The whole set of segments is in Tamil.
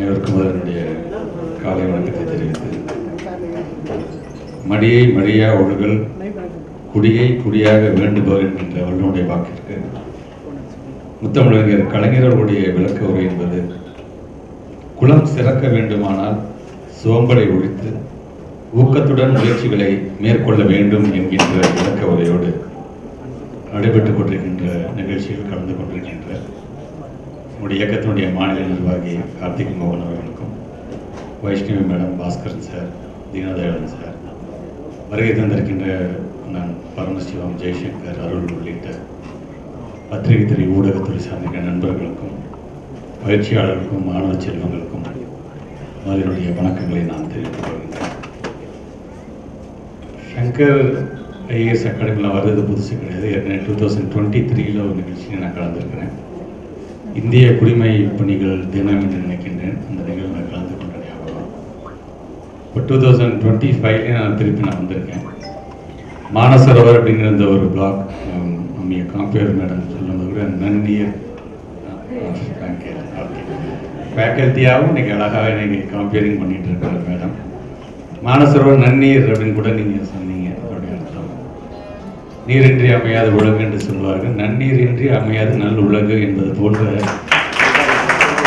அனைவருக்கும் அதனுடைய காலை வணக்கத்தை தெரிவித்து மடியை மடியா ஒழுகல் குடியை குடியாக வேண்டுபவர் என்கின்ற வல்லுடைய வாக்கிற்கு முத்தமிழறிஞர் கலைஞர்களுடைய விளக்க உரை என்பது குளம் சிறக்க வேண்டுமானால் சோம்பலை ஒழித்து ஊக்கத்துடன் முயற்சிகளை மேற்கொள்ள வேண்டும் என்கின்ற விளக்க உரையோடு நடைபெற்றுக் கொண்டிருக்கின்ற நிகழ்ச்சியில் கலந்து கொண்டிருக்கின்ற உங்களுடைய இயக்கத்தினுடைய மாநில நிர்வாகி கார்த்திக் மோகன் அவர்களுக்கும் Vaishnavi madam Baskaran sir Deenadayalan sir வருகை தந்திருக்கின்ற நான் பரமசிவம் ஜெய்சங்கர் அருள் உள்ளிட்ட பத்திரிகை துறை ஊடகத்துறை சார்ந்த நண்பர்களுக்கும் பயிற்சியாளர்களுக்கும் மாணவ செல்வங்களுக்கும் அதனுடைய வணக்கங்களை நான் தெரிவித்துக் கொள்கின்றேன். சங்கர் ஐஏஎஸ் அகாடமியில் வர்றது புதுசு கிடையாது. ஏற்கனவே டூ தௌசண்ட் டுவெண்ட்டி த்ரீயில் ஒரு நிகழ்ச்சியில் நான் கலந்துருக்கிறேன். இந்திய குடிமை பணிகள் தினம் என்று நினைக்கின்றேன். அந்த நிகழ்வில் கலந்து கொண்ட ஞாபகம் இப்போ டூ தௌசண்ட் டுவெண்ட்டி ஃபைவ்லேயே நான் திருப்பி நான் வந்திருக்கேன். மானசரோவர் அப்படிங்கிற இந்த ஒரு பிளாக் நம்ம காம்பேர் மேடம் சொல்லும்போது கூட நன்னியர் ஃபேக்கல்ட்டியாகவும் இன்றைக்கி அழகாக நீங்கள் காம்பேரிங் பண்ணிகிட்டு இருக்கிற மேடம் மானசரோவர் நன்னீர் அப்படின்னு கூட நீங்கள் சொன்னீங்க. நீரின்றி அமையாத உலகு என்று சொல்வார்கள். நன்னீரின்றி அமையாத நல் உலகு என்பது போன்ற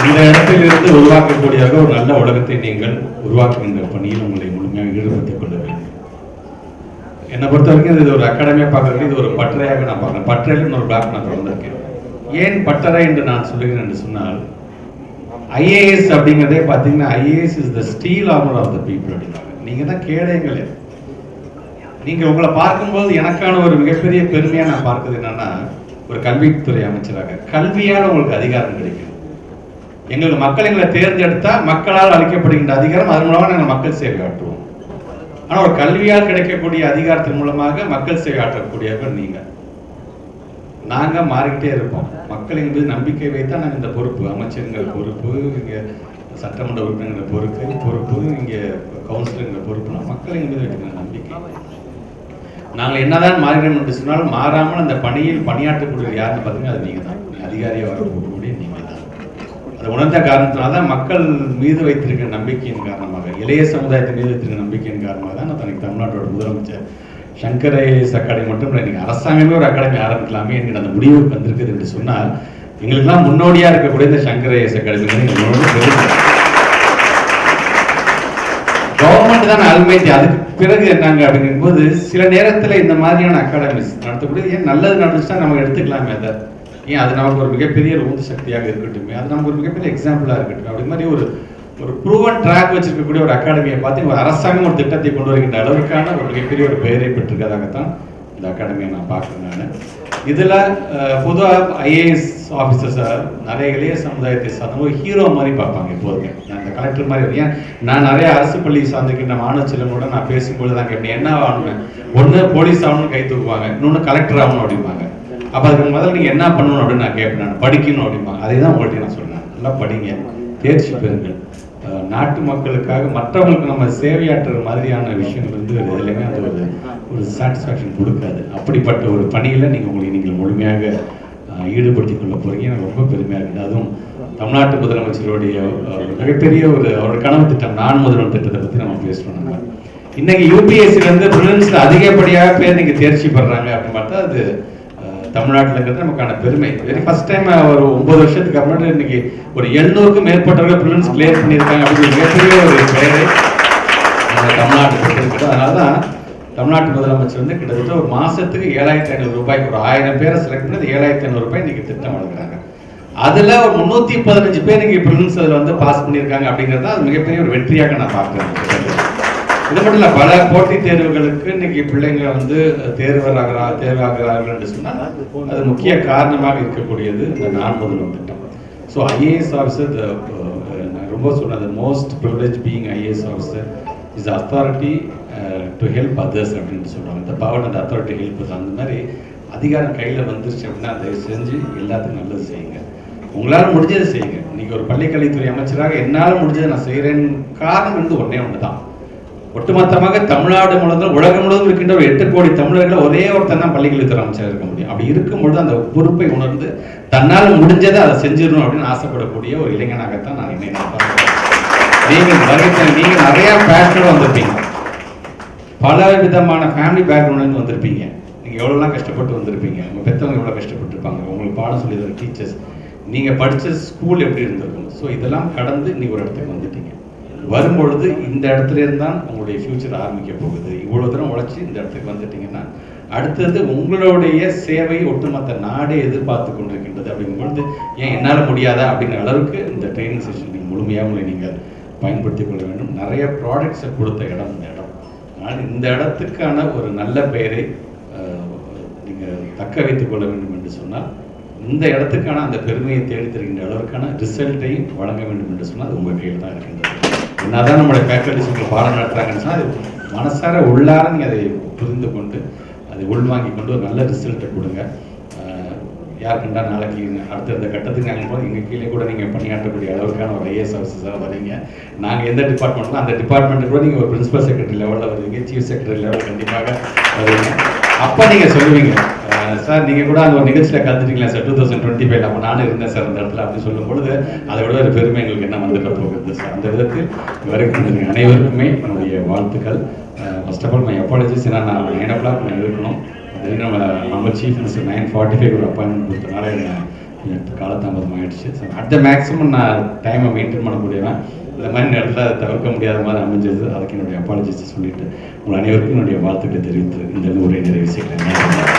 இந்த இடத்திலிருந்து உருவாக்கக்கூடியதாக ஒரு நல்ல உலகத்தை நீங்கள் உருவாக்குகின்ற பணியில் உங்களை முழுமையாக ஈடுபடுத்திக் கொள்ள வேண்டும். என்னை பொறுத்த வரைக்கும் இது ஒரு அகாடமியாக பார்க்கறது இது ஒரு பட்டறையாக நான் பார்க்குறேன். பட்டறையில் ஒரு பிளாக் நான் திறந்திருக்கேன். ஏன் பட்டறை என்று நான் சொல்லுகிறேன் என்று சொன்னால் ஐஏஎஸ் அப்படிங்கிறதே பார்த்தீங்கன்னா IAS is the steel armour of the people அப்படின்னாங்க நீங்கள் தான் கேடயங்களே. நீங்கள் உங்களை பார்க்கும்போது எனக்கான ஒரு மிகப்பெரிய பெருமையாக நான் பார்க்குறது என்னன்னா ஒரு கல்வித்துறை அமைச்சராக. கல்வியால் உங்களுக்கு அதிகாரம் கிடைக்கும். எங்களுக்கு மக்கள் எங்களை தேர்ந்தெடுத்தா மக்களால் அளிக்கப்படுகின்ற அதிகாரம் அதன் மூலமாக நாங்கள் மக்கள் சேவை ஆற்றுவோம். ஆனால் ஒரு கல்வியால் கிடைக்கக்கூடிய அதிகாரத்தின் மூலமாக மக்கள் சேவை ஆற்றக்கூடியவர்கள் நீங்கள் நாங்கள் மாறிக்கிட்டே இருப்போம். மக்கள் என்பது நம்பிக்கை வைத்தா நாங்கள் இந்த பொறுப்பு அமைச்சருங்கிற பொறுப்பு இங்கே சட்டமன்ற உறுப்பினர்கள் பொறுப்பு பொறுப்பு இங்கே கவுன்சிலருங்கிற பொறுப்புனா மக்கள் என்பது வைக்கிற நம்பிக்கை. நாங்கள் என்னதான் மாறினோம் என்று சொன்னாலும் மாறாமல் அந்த பணியில் பணியாற்றக்கூடிய யாருன்னு பார்த்தீங்கன்னா அது நீங்கள் தான் அதிகாரியாக வரக்கூடிய நீங்கள் தான் அதை உணர்ந்த காரணத்தினால தான் மக்கள் மீது வைத்திருக்கிற நம்பிக்கையின் காரணமாக இளைய சமுதாயத்தின் மீது வைத்திருக்கிற நம்பிக்கையின் காரணமாக தான் நான் தனக்கு தமிழ்நாட்டோட முதலமைச்சர் சங்கர் ஐஏஎஸ் அகாடமி மட்டும் இல்லை நீங்கள் அரசாங்கமே ஒரு அகாடமி ஆரம்பிக்கலாமே என்கிற அந்த முடிவுக்கு வந்திருக்குது என்று சொன்னால் எங்களுக்கெல்லாம் முன்னோடியாக இருக்கக்கூடிய இந்த சங்கர் ஐஏஎஸ் அகாடமி கவர்மெண்ட் தான் அல்மைட்டி அதுக்கு பிறகு என்னங்க அப்படிங்கும்போது சில நேரத்தில் இந்த மாதிரியான அகாடமிஸ் நடத்தக்கூடிய ஏன் நல்லது நடந்துச்சுன்னா நம்ம எடுத்துக்கலாமே அதை. ஏன் அது நமக்கு ஒரு மிகப்பெரிய ஒரு உந்து சக்தியாக இருக்கட்டுமே அது நமக்கு ஒரு மிகப்பெரிய எக்ஸாம்பிளாக இருக்கட்டும் அப்படி மாதிரி ஒரு ஒரு ப்ரூவன் ட்ராக் வச்சிருக்கக்கூடிய ஒரு அகாடமியை பார்த்து ஒரு அரசாங்கம் ஒரு திட்டத்தை கொண்டு வருகின்ற அளவுக்கான ஒரு மிகப்பெரிய ஒரு பெயரை பெற்றிருக்கதாகத்தான் இந்த அகாடமியை நான் பார்க்குறேன் நான். இதில் பொதுவாக ஐஏஎஸ் ஆஃபீஸர்ஸை நிறைய இளைய சமுதாயத்தை சார்ந்த ஹீரோ மாதிரி பார்ப்பாங்க எப்போதுமே. நான் இந்த கலெக்டர் மாதிரி ஏன் நான் நிறைய அரசு பள்ளி சார்ந்திருக்கின்ற மாணவ செல்வங்களோட நான் பேசும்போது தான் கேட்டேன் என்ன ஆகணும் ஒன்று போலீஸ் ஆகணும்னு கை தூக்குவாங்க இன்னொன்று கலெக்டர் ஆகணும் அப்படிம்பாங்க. அப்போ அதுக்கு முதல்ல நீங்கள் என்ன பண்ணணும் அப்படின்னு நான் கேட்பேன் நான். படிக்கணும் அப்படிம்பாங்க. அதே தான் உங்கள்கிட்ட நான் சொல்கிறேன் நல்லா படிங்க. தேர்ச்சி பெறுங்கள். நாட்டு மக்களுக்காக மற்றவங்களுக்கு நம்ம சேவையாற்றுற மாதிரியான விஷயங்கள் வந்து எதுலையுமே அந்த ஒரு ஒரு சாட்டிஸ்ஃபேக்ஷன் கொடுக்காது. அப்படிப்பட்ட ஒரு பணியில் நீங்கள் உங்களை நீங்கள் முழுமையாக ஈடுபடுத்தி ஈடுபடுத்திக் கொள்ள போகிறீங்க எனக்கு ரொம்ப பெருமையாக இருக்குது. அதுவும் தமிழ்நாட்டு முதலமைச்சருடைய மிகப்பெரிய ஒரு அவரோட கனவு திட்டம் நான் முதல்வர் திட்டத்தை பற்றி நம்ம பேசுகிறோம் நம்ம இன்னைக்கு யூபிஎஸ்சில இருந்து ப்ரிலிம்ஸ்ல அதிகப்படியாக பேர் நீங்கள் தேர்ச்சி பெறாங்க அப்படின்னு பார்த்தா அது தமிழ்நாட்டில் இருக்கிறது நமக்கான பெருமை. வெரி ஃபர்ஸ்ட் டைம் ஒரு ஒன்பது வருஷத்துக்கு அப்புறம் இன்னைக்கு ஒரு எழுநூறுக்கும் மேற்பட்டவர்கள் ப்ரிலிம்ஸ் கிளியர் பண்ணியிருக்காங்க அப்படின்னு மிகப்பெரிய ஒரு பெயரை தமிழ்நாட்டுக்கு அதனால தான் தமிழ்நாட்டு முதலமைச்சர் வந்து கிட்டத்தட்ட ஒரு மாசத்துக்கு ஏழாயிரத்தி ஐநூறு ரூபாய்க்கு ஒரு ஆயிரம் பேரை செலக்ட் பண்ணி ஏழாயிரத்தி ஐநூறு ரூபாய் இன்னைக்கு திட்டம் வழங்குறாங்க. அதுல ஒரு முன்னூத்தி பதினஞ்சு பேர் இன்னைக்கு ப்ரிலிம்ஸ் வந்து பாஸ் பண்ணியிருக்காங்க அப்படிங்கிறது தான் அது மிகப்பெரிய ஒரு வெற்றியாக நான் பார்க்குறேன். இது மட்டும் இல்ல பல போட்டித் தேர்வுகளுக்கு இன்னைக்கு பிள்ளைங்க வந்து தேர்வராகிறா தேர்வாகிறார்கள் என்று சொன்னால் அது முக்கிய காரணமாக இருக்கக்கூடியது இந்த நான் முதல்வன் திட்டம் ஸோ ஐஏஎஸ் ஆஃபீஸர் நான் ரொம்ப சொன்னது most privilege being IAS officer is authority to help others அப்படின்னு சொல்கிறாங்க இந்த பவர் அந்த அத்தாரிட்டி ஹெல்ப் அந்த மாதிரி அதிகாரம் கையில் வந்துருச்சு அப்படின்னா அதை செஞ்சு எல்லாத்துக்கும் நல்லது செய்யுங்க. உங்களால் முடிஞ்சதை செய்யுங்க. இன்றைக்கி ஒரு பள்ளிக்கல்வித்துறை அமைச்சராக என்னால் முடிஞ்சதை நான் செய்கிறேன் காரணம் வந்து ஒன்றே ஒன்று தான் ஒட்டுமொத்தமாக தமிழ்நாடு முழுவதும் உலகம் முழுவதும் இருக்கின்ற ஒரு எட்டு கோடி தமிழர்களை ஒரே ஒருத்தன் தான் பள்ளிகளுக்கு அமைச்சர் இருக்க முடியும். அப்படி இருக்கும்பொழுது அந்த பொறுப்பை உணர்ந்து தன்னால் முடிஞ்சதை அதை செஞ்சிடணும் அப்படின்னு ஆசைப்படக்கூடிய ஒரு இளைஞனாகத்தான் நான் என்னை நீங்கள் வருகிற நீங்கள் நிறையா பேஷனில் பேஷனோட வந்திருப்பீங்க. பல விதமான ஃபேமிலி பேக்ரவுண்ட்லேருந்து வந்திருப்பீங்க. நீங்கள் எவ்வளோலாம் கஷ்டப்பட்டு வந்திருப்பீங்க? உங்கள் பெற்றவங்க எவ்வளோ கஷ்டப்பட்டுருப்பாங்க? உங்களுக்கு பாடம் சொல்லி தர டீச்சர்ஸ் நீங்கள் படித்த ஸ்கூல் எப்படி இருந்திருக்கும்? ஸோ இதெல்லாம் கடந்து நீ ஒரு இடத்துக்கு வந்துட்டீங்க. வரும்பொழுது இந்த இடத்துல இருந்தான் உங்களுடைய ஃபியூச்சர் ஆரம்பிக்க போகுது. இவ்வளோ தூரம் உழைச்சி இந்த இடத்துக்கு வந்துட்டீங்கன்னா அடுத்தது உங்களுடைய சேவை ஒட்டுமொத்த நாடே எதிர்பார்த்து கொண்டிருக்கின்றது. அப்படிங்கும்பொழுது ஏன் என்னால் முடியாதா? அப்படிங்கிற அளவுக்கு இந்த ட்ரைனிங் செஷன் நீங்கள் முழுமையாக உங்களை நீங்கள் பயன்படுத்திக் கொள்ள வேண்டும். நிறைய ப்ராடக்ட்ஸை கொடுத்த இடம் இந்த இடம். அதனால் இந்த இடத்துக்கான ஒரு நல்ல பெயரை நீங்கள் தக்க வைத்துக் கொள்ள வேண்டும் என்று சொன்னால் இந்த இடத்துக்கான அந்த பெருமையை தேடி தருகின்ற அளவுக்கான ரிசல்ட்டையும் வழங்க வேண்டும் என்று சொன்னால் அது உங்கள் கையில் தான் இருக்கின்றது. என்னதான் நம்மளுடைய ஃபேக்கல்டிஸ் உங்களுக்கு பாடம் நடத்துறாங்கன்னு சொன்னால் அது மனசார உள்ளார நீங்கள் அதை புரிந்து கொண்டு அதை உள்வாங்கி கொண்டு ஒரு நல்ல ரிசல்ட்டை கொடுங்க. யார் கண்டா நாளைக்கு அடுத்தடுத்த கட்டத்துக்கு நாங்கள் போது எங்கள் கீழே கூட நீங்கள் பணியாற்றக்கூடிய அளவுக்கான ஒரு ஐஏஎஸ் ஆஃபீஸராக வரீங்க. நாங்கள் எந்த டிபார்ட்மெண்ட்டோ அந்த டிபார்ட்மெண்ட்டு கூட நீங்கள் ஒரு பிரின்சிபல் செக்ரட்டரி லெவலில் வருவீங்க சீஃப் செக்ரட்டரி லெவலில் கண்டிப்பாக வருவீங்க. அப்போ நீங்கள் சொல்லுவீங்க சார் நீங்கள் கூட அந்த ஒரு நிகழ்ச்சியில் கலந்துட்டீங்களா sir two thousand twenty five அப்போ நானும் இருந்தேன் சார் அந்த இடத்துல அப்படின்னு சொல்லும் பொழுது அதை விட ஒரு பெருமை எங்களுக்கு என்ன வந்துட்டு போகுது சார்? அந்த விதத்தில் வரைக்கும் அனைவருக்குமே என்னுடைய வாழ்த்துக்கள். First of all my apologies ஏன்னா நான் நைன் ஓ கிளாக் நான் இருக்கணும் அதே நம்ம நம்ம chief minister nine forty five ஒரு அப்பாயின்மெண்ட் கொடுத்தனால என்ன கொஞ்சம் காலதாமதம் ஆயிடுச்சு. ஸோ அட் த மேக்ஸிமம் நான் டைமை மெயின்டைன் பண்ண முடியவன் இந்த மாதிரி நேரத்தில் அதை தவிர்க்க முடியாத மாதிரி அமைஞ்சது. அதுக்கு என்னுடைய அப்பாலஜிஸ் சொல்லிட்டு உங்கள் அனைவருக்கும் என்னுடைய வாழ்த்துக்களை தெரிவித்து இந்த உரை நிறைவு செய்கிறேன்.